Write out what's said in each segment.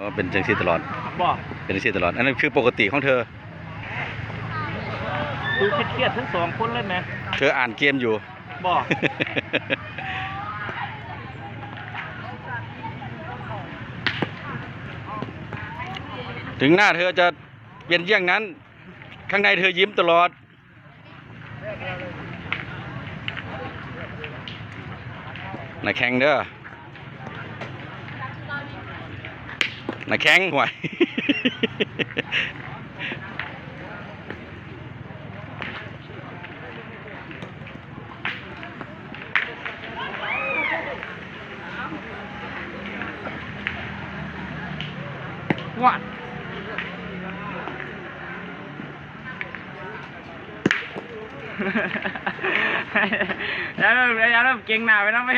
อ๋อเป็นจังซี่ตลอดบ่เป็นจังซี่ตลอด อันนั้นคือปกติของเธอ ดูเครียดๆทั้งสองคนเลยไหมเธออ่านเกมอยู่ บ่ ถึงหน้าเธอจะเป็นเยี่ยงนั้น ข้างในเธอยิ้มตลอดนาแข้งเด้อ มาแข้งหวยวัดอย่าเริ่มอย่าเริ่มเก่งหนาไปแล้วไม่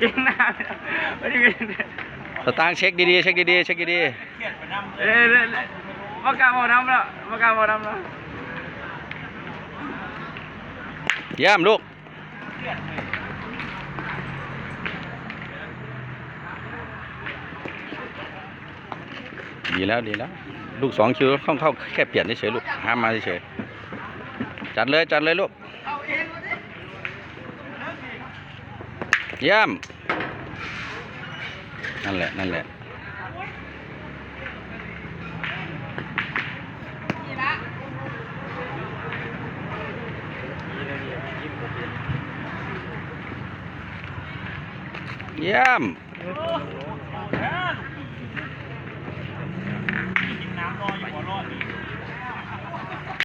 เก่งหน้าไปนะไม่ได้เป็นสตางค์เช็คดีๆเช็คดีๆเช็คดีเออเออเออมากล้าบอกน้ำแล้วมากล้าบอกน้ำแล้วๆเยี่ยมลูกดีแล้วดีแล้ว ลูกสองคิวเข้าเข้าแค่เปลี่ยนเฉยๆลูกห้ามมาเฉยๆจัดเลยจัดเลยลูก เยี่ยม นั่นแหละ นั่นแหละเยี่ยม